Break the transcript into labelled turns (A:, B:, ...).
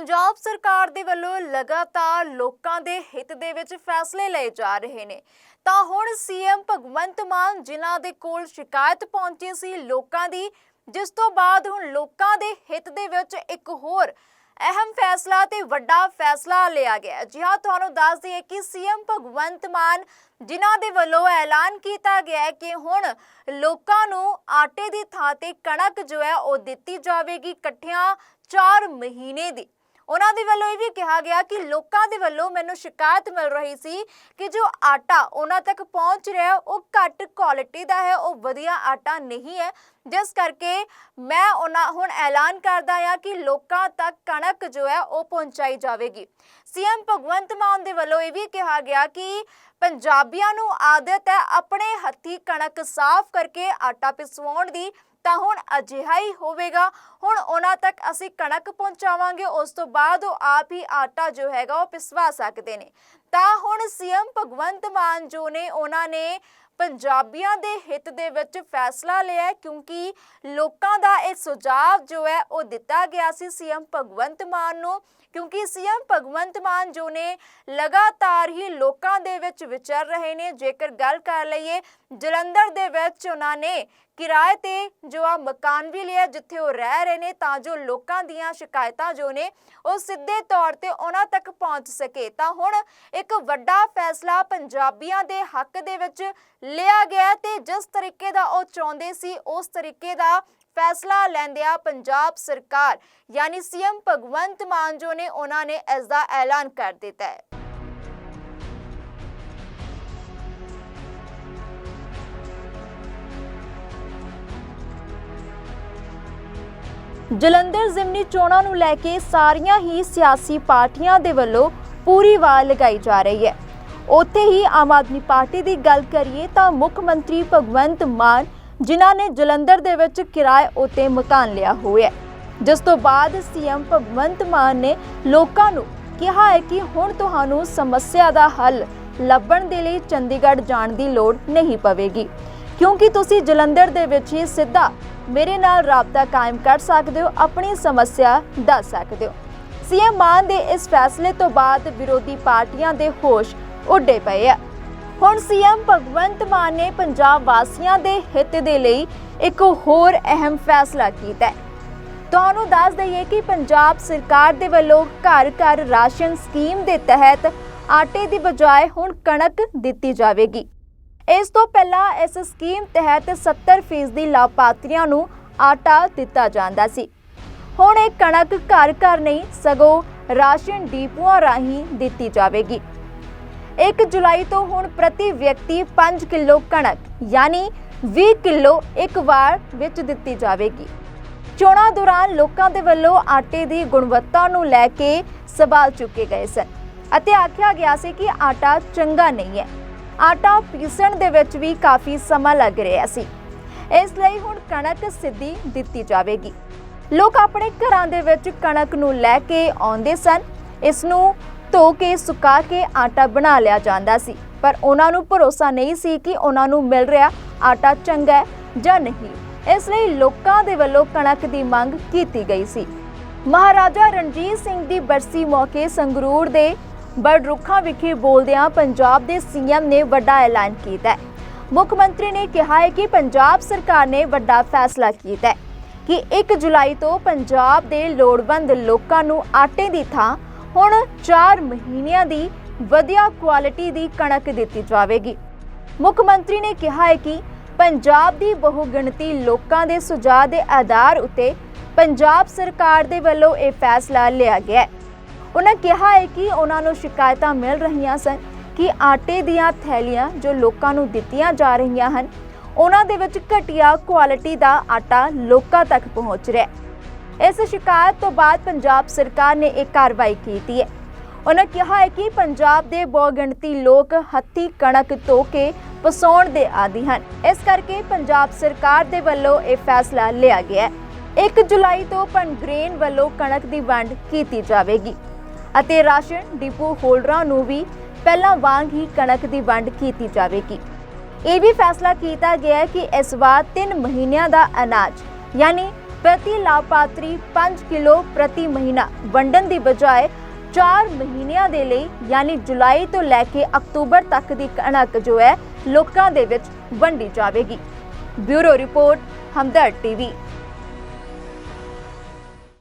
A: ਪੰਜਾਬ ਸਰਕਾਰ ਦੇ ਵੱਲੋਂ ਲਗਾਤਾਰ ਲੋਕਾਂ ਦੇ ਹਿੱਤ ਦੇ ਵਿੱਚ ਫੈਸਲੇ ਲਏ ਜਾ ਰਹੇ ਨੇ। ਤਾਂ ਹੁਣ ਸੀਐਮ ਭਗਵੰਤ ਮਾਨ ਜਿਨ੍ਹਾਂ ਦੇ ਕੋਲ ਸ਼ਿਕਾਇਤ ਪਹੁੰਚੀ ਸੀ ਲੋਕਾਂ ਦੀ, ਜਿਸ ਤੋਂ ਬਾਅਦ ਹੁਣ ਲੋਕਾਂ ਦੇ ਹਿੱਤ ਦੇ ਵਿੱਚ ਇੱਕ ਹੋਰ ਅਹਿਮ ਫੈਸਲਾ ਤੇ ਵੱਡਾ ਫੈਸਲਾ ਲਿਆ ਗਿਆ ਜੀ ਹਾਂ, ਤੁਹਾਨੂੰ ਦੱਸ ਦਈਏ ਕਿ ਸੀਐਮ ਭਗਵੰਤ ਮਾਨ ਜਿਨ੍ਹਾਂ ਦੇ ਵੱਲੋਂ ਐਲਾਨ ਕੀਤਾ ਗਿਆ ਹੈ ਕਿ ਹੁਣ ਲੋਕਾਂ ਨੂੰ ਆਟੇ ਦੀ ਥਾਂ ਤੇ ਕਣਕ ਜੋ ਹੈ ਉਹ ਦਿੱਤੀ ਜਾਵੇਗੀ ਇਕੱਠਿਆਂ 4 ਮਹੀਨੇ ਦੀ। ਉਹਨਾਂ ਦੇ ਵੱਲੋਂ ਇਹ ਵੀ ਕਿਹਾ ਗਿਆ ਕਿ ਲੋਕਾਂ ਦੇ ਵੱਲੋਂ ਮੈਨੂੰ ਸ਼ਿਕਾਇਤ ਮਿਲ ਰਹੀ ਸੀ ਕਿ ਜੋ ਆਟਾ ਉਹਨਾਂ ਤੱਕ ਪਹੁੰਚ ਰਿਹਾ ਉਹ ਘੱਟ ਕੁਆਲਿਟੀ ਦਾ ਹੈ, ਉਹ ਵਧੀਆ ਆਟਾ ਨਹੀਂ ਹੈ। ਜਿਸ ਕਰਕੇ ਮੈਂ ਉਹਨਾਂ, ਹੁਣ ਐਲਾਨ ਕਰਦਾ ਹਾਂ ਕਿ ਲੋਕਾਂ ਤੱਕ ਕਣਕ ਜੋ ਹੈ, ਉਹ ਪਹੁੰਚਾਈ ਜਾਵੇਗੀ। ਸੀਐਮ ਭਗਵੰਤ ਮਾਨ ਦੇ ਵੱਲੋਂ ਇਹ ਵੀ ਕਿਹਾ ਗਿਆ ਕਿ ਪੰਜਾਬੀਆਂ ਨੂੰ ਆਦਤ ਹੈ ਆਪਣੇ ਹੱਥੀ ਕਣਕ ਸਾਫ਼ ਕਰਕੇ ਆਟਾ ਪਿਸਵਾਉਣ ਦੀ। ਤਾਂ ਹੁਣ ਅਜਿਹਾ ਹੀ ਹੋਵੇਗਾ। ਹੁਣ ਉਹਨਾਂ ਤੱਕ ਅਸੀਂ ਕਣਕ ਪਹੁੰਚਾਵਾਂਗੇ, ਉਸ ਤੋਂ ਬਾਅਦ ਉਹ ਆਪ ਹੀ ਆਟਾ ਜੋ ਹੈਗਾ ਉਹ ਪਿਸਵਾ ਸਕਦੇ ਨੇ। ਤਾਂ ਹੁਣ ਸੀਐਮ ਭਗਵੰਤ ਮਾਨ ਜੋ ਨੇ, ਉਹਨਾਂ ਨੇ ਪੰਜਾਬੀਆਂ ਦੇ ਹਿੱਤ ਦੇ ਵਿੱਚ ਫੈਸਲਾ ਲਿਆ ਕਿਉਂਕਿ ਲੋਕਾਂ ਦਾ ਇਹ ਸੁਝਾਅ ਜੋ ਹੈ ਉਹ ਦਿੱਤਾ ਗਿਆ ਸੀ ਸੀਐਮ ਭਗਵੰਤ ਮਾਨ ਨੂੰ, ਕਿਉਂਕਿ ਸੀਐਮ ਭਗਵੰਤ ਮਾਨ ਜੋ ਨੇ ਲਗਾਤਾਰ ਹੀ ਲੋਕਾਂ ਦੇ ਵਿੱਚ ਵਿਚਰ ਰਹੇ ਨੇ। ਜੇਕਰ ਗੱਲ ਕਰ ਲਈਏ ਜਲੰਧਰ ਦੇ ਵਿੱਚ ਉਹਨਾਂ ਨੇ ਕਿਰਾਏ ਤੇ ਜੋ ਆ ਮਕਾਨ ਵੀ ਲਿਆ, ਜਿੱਥੇ ਉਹ ਰਹਿ ਰਹੇ ਨੇ, ਤਾਂ ਜੋ ਲੋਕਾਂ ਦੀਆਂ ਸ਼ਿਕਾਇਤਾਂ ਜੋ ਨੇ, ਉਹ ਸਿੱਧੇ ਤੌਰ ਤੇ ਉਹਨਾਂ ਤੱਕ ਪਹੁੰਚ ਸਕੇ। ਤਾਂ ਹੁਣ ਇੱਕ ਵੱਡਾ ਫੈਸਲਾ ਪੰਜਾਬੀਆਂ ਦੇ ਹੱਕ ਦੇ ਵਿੱਚ ਲਿਆ ਗਿਆ ਤੇ ਜਿਸ ਤਰੀਕੇ ਦਾ ਉਹ ਚਾਹੁੰਦੇ ਸੀ, ਉਸ ਤਰੀਕੇ ਦਾ ਫੈਸਲਾ ਲੈਂਦਿਆਂ ਪੰਜਾਬ ਸਰਕਾਰ, ਯਾਨੀ ਸੀਐਮ ਭਗਵੰਤ ਮਾਨ ਜੋ ਨੇ, ਉਹਨਾਂ ਨੇ ਇਸ ਦਾ ਐਲਾਨ ਕਰ ਦਿੱਤਾ ਹੈ। ਜਲੰਧਰ ਜ਼ਿਮਨੀ ਚੋਣਾਂ ਨੂੰ ਲੈ ਕੇ ਸਾਰੀਆਂ ਹੀ ਸਿਆਸੀ ਪਾਰਟੀਆਂ ਦੇ ਵੱਲੋਂ ਪੂਰੀ ਵਾਰ ਲਗਾਈ ਜਾ ਰਹੀ ਹੈ। ਉੱਥੇ ਹੀ ਆਮ ਆਦਮੀ ਪਾਰਟੀ ਦੀ ਗੱਲ ਕਰੀਏ ਤਾਂ ਮੁੱਖ ਮੰਤਰੀ ਭਗਵੰਤ ਮਾਨ, ਜਿਨ੍ਹਾਂ ਨੇ ਜਲੰਧਰ ਦੇ ਵਿੱਚ ਕਿਰਾਏ ਉਤੇ ਮਕਾਨ ਲਿਆ ਹੋਇਆ ਹੈ। ਜਿਸ ਤੋਂ ਬਾਅਦ ਸੀਐਮ ਭਗਵੰਤ ਮਾਨ ਨੇ ਲੋਕਾਂ ਨੂੰ ਕਿਹਾ ਹੈ ਕਿ ਹੁਣ ਤੁਹਾਨੂੰ ਸਮੱਸਿਆ ਦਾ ਹੱਲ ਲੱਭਣ ਦੇ ਲਈ ਚੰਡੀਗੜ੍ਹ ਜਾਣ ਦੀ ਲੋੜ ਨਹੀਂ ਪਵੇਗੀ। ਕਿਉਂਕਿ ਤੁਸੀਂ ਜਲੰਧਰ ਦੇ ਵਿੱਚ ਹੀ ਸਿੱਧਾ ਮੇਰੇ ਨਾਲ ਰਾਬਤਾ ਕਾਇਮ ਕਰ ਸਕਦੇ ਹੋ, ਆਪਣੀ ਸਮੱਸਿਆ ਦੱਸ ਸਕਦੇ ਹੋ। ਸੀਐਮ ਮਾਨ ਦੇ ਇਸ ਫੈਸਲੇ ਤੋਂ ਬਾਅਦ ਵਿਰੋਧੀ ਪਾਰਟੀਆਂ ਦੇ ਹੋਸ਼ ਉੱਡੇ ਪਏ ਆ। ਹੁਣ ਸੀਐਮ ਭਗਵੰਤ ਮਾਨ ਨੇ ਪੰਜਾਬ ਵਾਸੀਆਂ ਦੇ ਹਿੱਤ ਦੇ ਲਈ ਇੱਕ ਹੋਰ ਅਹਿਮ ਫੈਸਲਾ ਕੀਤਾ ਹੈ। ਤੁਹਾਨੂੰ ਦੱਸ ਦਈਏ ਕਿ ਪੰਜਾਬ ਸਰਕਾਰ ਦੇ ਵੱਲੋਂ ਘਰ ਘਰ ਰਾਸ਼ਨ ਸਕੀਮ ਦੇ ਤਹਿਤ ਆਟੇ ਦੀ ਬਜਾਏ ਹੁਣ ਕਣਕ ਦਿੱਤੀ ਜਾਵੇਗੀ। ਇਸ ਤੋਂ ਪਹਿਲਾਂ ਇਸ ਸਕੀਮ ਤਹਿਤ 70% ਦੀ ਲਾਭਪਾਤਰੀਆਂ ਨੂੰ ਆਟਾ ਦਿੱਤਾ ਜਾਂਦਾ ਸੀ। ਹੁਣ ਇਹ ਕਣਕ ਘਰ ਘਰ ਨਹੀਂ, ਸਗੋਂ ਰਾਸ਼ਨ ਡੀਪੂਆਂ ਰਾਹੀਂ ਦਿੱਤੀ ਜਾਵੇਗੀ। 1 ਜੁਲਾਈ ਤੋਂ ਹੁਣ ਪ੍ਰਤੀ ਵਿਅਕਤੀ 5 ਕਿਲੋ ਕਣਕ, ਯਾਨੀ 20 ਕਿਲੋ ਇੱਕ ਵਾਰ ਵਿੱਚ ਦਿੱਤੀ ਜਾਵੇਗੀ। ਚੋਣਾਂ ਦੌਰਾਨ ਲੋਕਾਂ ਦੇ ਵੱਲੋਂ ਆਟੇ ਦੀ ਗੁਣਵੱਤਾ ਨੂੰ ਲੈ ਕੇ ਸਵਾਲ ਚੁੱਕੇ ਗਏ ਸਨ ਅਤੇ ਆਖਿਆ ਗਿਆ ਸੀ ਕਿ ਆਟਾ ਚੰਗਾ ਨਹੀਂ ਹੈ। ਆਟਾ ਪੀਸਣ ਦੇ ਵਿੱਚ ਵੀ ਕਾਫੀ ਸਮਾਂ ਲੱਗ ਰਿਹਾ ਸੀ। ਇਸ ਲਈ ਹੁਣ ਕਣਕ ਸਿੱਧੀ ਦਿੱਤੀ ਜਾਵੇਗੀ। ਲੋਕ ਆਪਣੇ ਘਰਾਂ ਦੇ ਵਿੱਚ ਕਣਕ ਨੂੰ ਲੈ ਕੇ ਆਉਂਦੇ ਸਨ। ਇਸ ਨੂੰ ਧੋ ਕੇ, ਸੁਕਾ ਕੇ ਆਟਾ ਬਣਾ ਲਿਆ ਜਾਂਦਾ ਸੀ। ਪਰ ਉਹਨਾਂ ਨੂੰ ਭਰੋਸਾ ਨਹੀਂ ਸੀ ਕਿ ਉਹਨਾਂ ਨੂੰ ਮਿਲ ਰਿਹਾ ਆਟਾ ਚੰਗਾ ਹੈ ਜਾਂ ਨਹੀਂ। ਇਸ ਲਈ ਲੋਕਾਂ ਦੇ ਵੱਲੋਂ ਕਣਕ ਦੀ ਮੰਗ ਕੀਤੀ ਗਈ ਸੀ। ਮਹਾਰਾਜਾ ਰਣਜੀਤ ਸਿੰਘ ਦੀ ਬਰਸੀ ਮੌਕੇ ਸੰਗਰੂਰ ਦੇ ਬੜ ਰੁੱਖਾਂ ਵਿਖੇ ਬੋਲਦਿਆਂ ਪੰਜਾਬ ਦੇ ਸੀਐਮ ਨੇ ਵੱਡਾ ਐਲਾਨ ਕੀਤਾ ਹੈ। ਮੁੱਖ ਮੰਤਰੀ ਨੇ ਕਿਹਾ ਹੈ ਕਿ ਪੰਜਾਬ ਸਰਕਾਰ ਨੇ ਵੱਡਾ ਫੈਸਲਾ ਕੀਤਾ ਹੈ ਕਿ 1 ਜੁਲਾਈ ਤੋਂ ਪੰਜਾਬ ਦੇ ਲੋੜਵੰਦ ਲੋਕਾਂ ਨੂੰ ਆਟੇ ਦੀ ਥਾਂ ਹੁਣ 4 ਮਹੀਨਿਆਂ ਦੀ ਵਧੀਆ ਕੁਆਲਿਟੀ ਦੀ ਕਣਕ ਦਿੱਤੀ ਜਾਵੇਗੀ। ਮੁੱਖ ਮੰਤਰੀ ਨੇ ਕਿਹਾ ਹੈ ਕਿ ਪੰਜਾਬ ਦੀ ਬਹੁਗਿਣਤੀ ਲੋਕਾਂ ਦੇ ਸੁਝਾਅ ਦੇ ਆਧਾਰ ਉਤੇ ਪੰਜਾਬ ਸਰਕਾਰ ਦੇ ਵੱਲੋਂ ਇਹ ਫੈਸਲਾ ਲਿਆ ਗਿਆ ਹੈ। ਉਹਨਾਂ ਕਿਹਾ ਹੈ ਕਿ ਉਹਨਾਂ ਨੂੰ ਸ਼ਿਕਾਇਤਾਂ ਮਿਲ ਰਹੀਆਂ ਸਨ ਕਿ ਆਟੇ ਦੀਆਂ ਥੈਲੀਆਂ ਜੋ ਲੋਕਾਂ ਨੂੰ ਦਿੱਤੀਆਂ ਜਾ ਰਹੀਆਂ ਹਨ ਉਹਨਾਂ ਦੇ ਵਿੱਚ ਘਟੀਆ ਕੁਆਲਿਟੀ ਦਾ ਆਟਾ ਲੋਕਾਂ ਤੱਕ ਪਹੁੰਚ ਰਿਹਾ ਹੈ। ਇਸ ਸ਼ਿਕਾਇਤ ਤੋਂ ਬਾਅਦ ਪੰਜਾਬ ਸਰਕਾਰ ਨੇ ਇਹ ਕਾਰਵਾਈ ਕੀਤੀ ਹੈ। ਉਹਨਾਂ ਕਿਹਾ ਹੈ ਕਿ ਪੰਜਾਬ ਦੇ ਬਹੁਗਿਣਤੀ ਲੋਕ ਹੱਥੀ ਕਣਕ ਧੋ ਕੇ ਪਸਾਉਣ ਦੇ ਆਦੀ ਹਨ। ਇਸ ਕਰਕੇ ਪੰਜਾਬ ਸਰਕਾਰ ਦੇ ਵੱਲੋਂ ਇਹ ਫੈਸਲਾ ਲਿਆ ਗਿਆ ਹੈ। 1 ਜੁਲਾਈ ਤੋਂ ਪਨਗ੍ਰੇਨ ਵੱਲੋਂ ਕਣਕ ਦੀ ਵੰਡ ਕੀਤੀ ਜਾਵੇਗੀ। ਅਤੇ ਰਾਸ਼ਨ ਡਿਪੂ ਹੋਲਡਰਾਂ ਨੂੰ ਵੀ ਪਹਿਲਾਂ ਵਾਂਗ ਹੀ ਕਣਕ ਦੀ ਵੰਡ ਕੀਤੀ ਜਾਵੇਗੀ। ਇਹ ਵੀ ਫੈਸਲਾ ਕੀਤਾ ਗਿਆ ਕਿ ਇਸ ਵਾਰ 3 ਮਹੀਨਿਆਂ ਦਾ ਅਨਾਜ, ਯਾਨੀ ਪ੍ਰਤੀ ਲਾਭਪਾਤਰੀ 5 ਕਿਲੋ ਪ੍ਰਤੀ ਮਹੀਨਾ ਵੰਡਣ ਦੀ ਬਜਾਏ 4 ਮਹੀਨਿਆਂ ਦੇ ਲਈ, ਯਾਨੀ ਜੁਲਾਈ ਤੋਂ ਲੈ ਕੇ ਅਕਤੂਬਰ ਤੱਕ ਦੀ ਕਣਕ ਜੋ ਹੈ, ਲੋਕਾਂ ਦੇ ਵਿੱਚ ਵੰਡੀ ਜਾਵੇਗੀ। Bureau report, Hamdard TV.